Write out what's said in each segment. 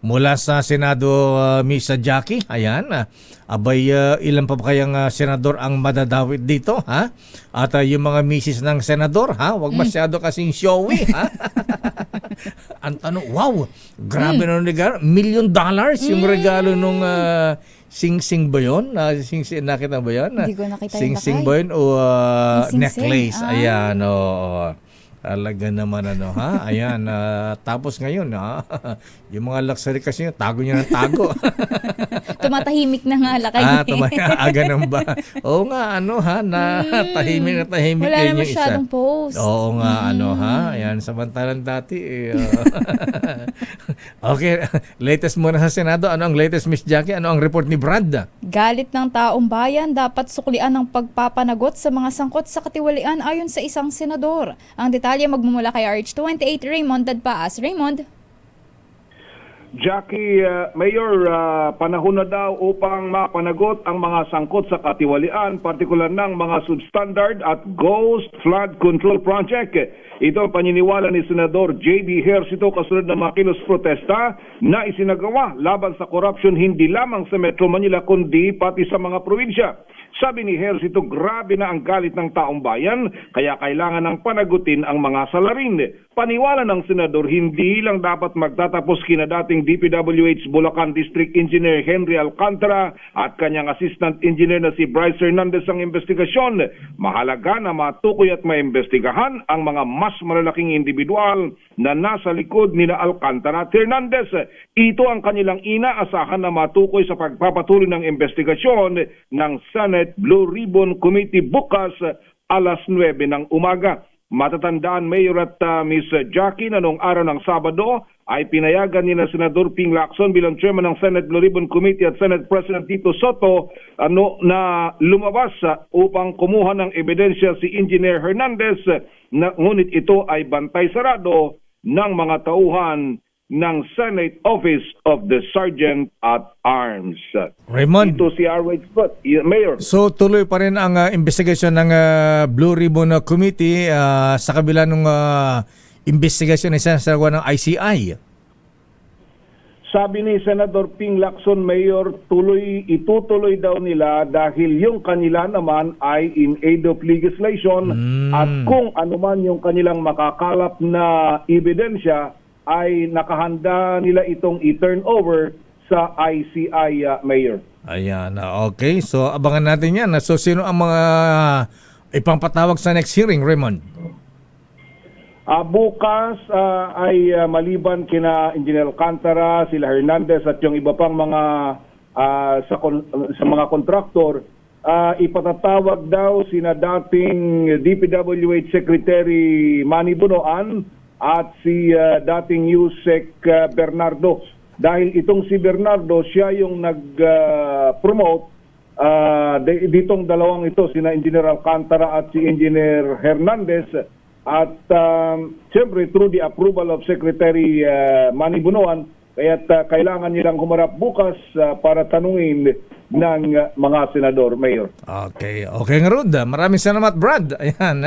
mula sa Senado uh, Miss Jackie. Ayan. ah, abay uh, ilan pa ba kayang uh, senador ang madadawit dito, ha? At uh, yung mga misis ng senador, ha? Huwag masyado kasing showy, ha? ang tanong, wow, grabe na regalo. Million dollars yung regalo nung uh, sing-sing ba yun? Uh, sing-sing, nakita ba yun? Hindi ko nakita Sing-sing lakay. ba yun o uh, Yung sing-sing, necklace? ah. Ayan, oo. Talaga naman ano ha. Ayan, ah, tapos ngayon ha. yung mga luxury kasi yun, tago niya ng tago. Tumatahimik na nga lakay. ah, tumaya aga nang ba. Oo nga ano ha, na tahimik na tahimik Wala na yung isa. masyadong post. Oo nga, ano ha? Ayan, samantalang dati eh. ah. okay, latest muna sa Senado. Ano ang latest, Miss Jackie? Ano ang report ni Brad? Galit ng taong bayan dapat suklian ng pagpapanagot sa mga sangkot sa katiwalian ayon sa isang senador. Ang detalye magmumula kay RH28 Raymond Dadpaas. Raymond? Jackie, uh, Mayor, uh, panahon na daw upang mapanagot ang mga sangkot sa katiwalian, partikular ng mga substandard at ghost flood control project. Ito paniniwala ni Senador J.D. Hersito kasunod ng mga kilos protesta na isinagawa laban sa korupsyon hindi lamang sa Metro Manila kundi pati sa mga probinsya. Sabi ni Hersito, grabe na ang galit ng taong bayan kaya kailangan ng panagutin ang mga salarin. Paniwala ng senador, hindi lang dapat magtatapos kina dating DPWH Bulacan District Engineer Henry Alcantara at kanyang assistant engineer na si Bryce Hernandez ang investigasyon. Mahalaga na matukoy at maimbestigahan ang mga mas malalaking individual na nasa likod nila Alcantara at Hernandez. Ito ang kanilang inaasahan na matukoy sa pagpapatuloy ng investigasyon ng Senate Blue Ribbon Committee bukas alas 9 ng umaga. Matatandaan Mayor at uh, Miss Jackie na noong araw ng Sabado ay pinayagan ni na Senador Ping Lacson bilang chairman ng Senate Blue Ribbon Committee at Senate President Tito Soto ano, na lumabas upang kumuha ng ebidensya si Engineer Hernandez na ngunit ito ay bantay sarado ng mga tauhan ng Senate Office of the Sergeant at Arms. Raymond. Ito si R.H. Scott, Mayor. So tuloy pa rin ang uh, investigasyon ng uh, Blue Ribbon uh, Committee uh, sa kabila ng uh, investigasyon na sinasagawa ng ICI. Sabi ni Senador Ping Lacson, Mayor, tuloy itutuloy daw nila dahil yung kanila naman ay in aid of legislation Mm. at kung ano man yung kanilang makakalap na ebidensya ay nakahanda nila itong i-turn over sa ICI, uh, Mayor. Ayan, uh, okay. So abangan natin yan. So sino ang mga ipangpatawag sa next hearing, Raymond? Ah, bukas ah, ay ah, maliban kina Engineer Alcantara, sila Hernandez at yung iba pang mga ah, sa sa mga kontraktor ah, ipatatawag daw sina dating DPWH Secretary Manny Bunoan at si ah, dating USEC ah, Bernardo. Dahil itong si Bernardo siya yung nag-promote Ah, di- ditong dalawang ito, sina Engineer Alcantara at si Engineer Hernandez, at um, siyempre through the approval of Secretary uh, Manny Bunuan, kaya't ah, kailangan nilang humarap bukas ah, para tanungin ng ah, mga senador, Mayor. Okay, okay nga Rod. Maraming salamat, Brad. Ayan.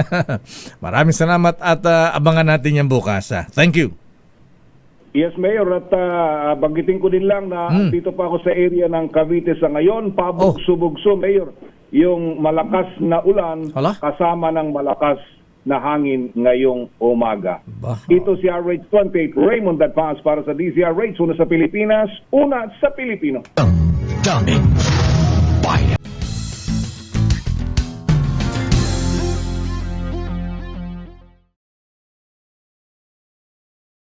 Maraming salamat at uh, abangan natin yan bukas. ah. Thank you. Yes, Mayor, at ah, banggitin ko din lang na dito pa ako sa area ng Cavite sa ngayon, pabugso-bugso, Mayor, yung malakas na ulan Hala? kasama ng malakas na hangin ngayong umaga. Ba? Ito si RH28 Raymond Advance para sa DZRH, una sa Pilipinas, una sa Pilipino. Daming